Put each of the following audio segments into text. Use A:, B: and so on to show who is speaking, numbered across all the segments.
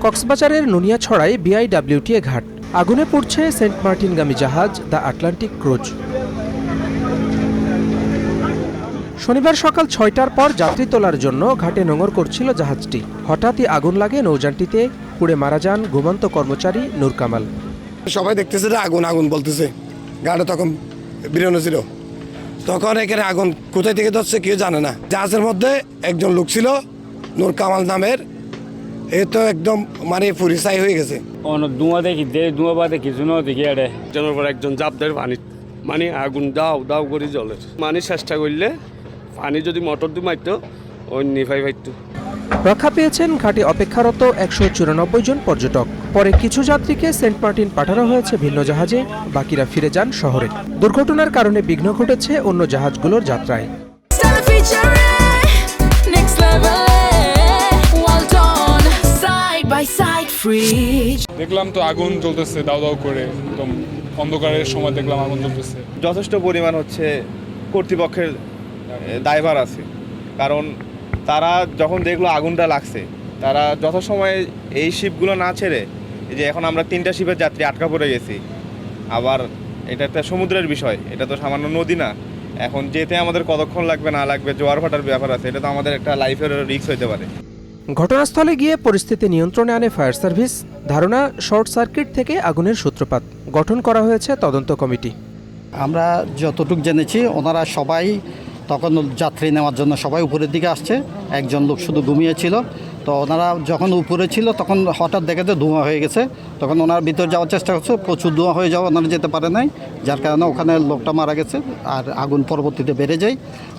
A: কক্সবাজারের নুনিয়া নুনিয়াছড়ায় বিআইডব্লিউটিএ ঘাট। আগুনে পড়ছে সেন্ট মার্টিনগামী জাহাজ, দ্য আটলান্টিক ক্রুজ। শনিবার সকাল ছয়টার পর যাত্রী তোলার জন্য ঘাটে নোঙর করছিল জাহাজটি। হঠাৎই আগুন লাগে নৌযানটিতে, পুড়ে মারা যান ঘুমন্ত কর্মচারী নূর কামাল।
B: সবাই দেখতেছে যে আগুন আগুন বলতেছে। গাড়ি তখন বেরোনো ছিল। তখন এখানে আগুন কোথায় থেকে ধরছে কেউ জানে না। জাহাজের মধ্যে একজন লোক ছিল নূর কামাল নামের এ তো একদম মানে পরিচয় হয়ে গেছে।
C: অনেক ধোঁয়া দেখি দে ধোঁয়া বা দেখি শুনো দেখি এড়ে
D: একজনের পর একজন জাপ দেয় পানি মানে আগুন দাও দাও করে জ্বলে মানে চেষ্টা করলে পানি যদি মোটর দিয়ে মারতো ওই নিফাই ফাইতো
A: রক্ষা পেয়েছেন ঘাটে অপেক্ষারত একশো চুরানব্বই জন পর্যটক। পরে কিছু যাত্রীকে সেন্ট মার্টিন পাঠানো হয়েছে ভিন্ন জাহাজে বাকিরা ফিরে যান শহরে। দুর্ঘটনার কারণে বিঘ্ন ঘটেছে অন্য জাহাজগুলোর যাত্রায়।
E: দেখলাম তো আগুন জ্বলতেছে দাও দাও করে। একদম অন্ধকারের সময় দেখলাম আগুন জ্বলতেছে।
F: যথেষ্ট পরিমাণ হচ্ছে কর্তৃপক্ষের দায়ভার আছে। কারণ তারা যখন দেখল আগুনটা লাগছে তারা যথাসময়ে এই শিপগুলো না ছেড়ে এই যে এখন আমরা তিনটা শিপের যাত্রী আটকা পড়ে গেছি আবার এটা একটা সমুদ্রের বিষয় এটা তো সামান্য নদী না। এখন যেতে আমাদের কতক্ষণ লাগবে না লাগবে জোয়ার ভাটার ব্যাপার আছে এটা তো আমাদের একটা লাইফের রিস্ক হতে পারে।
A: ঘটনাস্থলে গিয়ে পরিস্থিতি নিয়ন্ত্রণে আনে ফায়ার সার্ভিস। ধারণা, শর্ট সার্কিট থেকে আগুনের সূত্রপাত। গঠন করা হয়েছে তদন্ত কমিটি।
G: আমরা যতটুক জেনেছি, ওনারা সবাই তখন যাত্রী নেওয়ার জন্য সবাই উপরের দিকে আসছে। একজন লোক শুধু ঘুমিয়েছিল তো ওনারা যখন উপরে ছিল, তখন হঠাৎ দেখে যে ধোঁয়া হয়ে গেছে। তখন ওনার ভিতর যাওয়ার চেষ্টা করছে, প্রচুর ধোঁয়া হয়ে যাওয়া ওনারা যেতে পারে নাই। যার কারণে ওখানে লোকটা মারা গেছে, আর আগুন পরবর্তীতে বেড়ে যায়।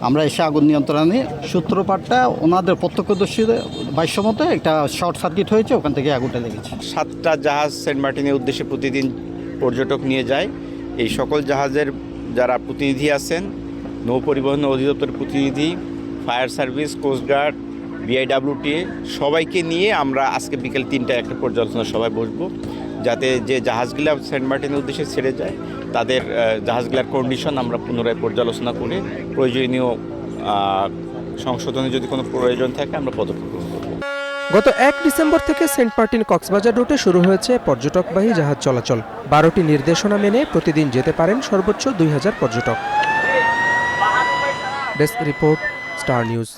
G: আমরা এসে আগুন নিয়ন্ত্রণে সূত্রপাতটা ওনাদের প্রত্যক্ষদর্শীদের ভাষ্য মতো একটা শর্ট সার্কিট হয়েছে, ওখান থেকে আগুনটা লেগেছে।
H: সাতটা জাহাজ সেন্ট মার্টিনের উদ্দেশ্যে প্রতিদিন পর্যটক নিয়ে যায়। এই সকল জাহাজের যারা প্রতিনিধি আছেন, নৌ পরিবহন অধিদপ্তরের প্রতিনিধি, ফায়ার সার্ভিস, কোস্টগার্ড বিআইডাব্লিউটিএ সবাইকে নিয়ে আমরা আজকে বিকেল তিনটায় একটা পর্যালোচনা সবাই বসবো, যাতে যে জাহাজগুলো সেন্ট মার্টিনের উদ্দেশ্যে ছেড়ে যায়, তাদের জাহাজগুলোর কন্ডিশন আমরা পুনরায় পর্যালোচনা করে প্রয়োজনীয় সংশোধনে যদি কোনো প্রয়োজন থাকে আমরা পদক্ষেপ গ্রহণ করব।
A: গত এক ডিসেম্বর থেকে সেন্ট মার্টিন কক্সবাজার রুটে শুরু হয়েছে পর্যটকবাহী জাহাজ চলাচল। বারোটি নির্দেশনা মেনে প্রতিদিন যেতে পারেন সর্বোচ্চ দুই হাজার পর্যটক। Desk report star news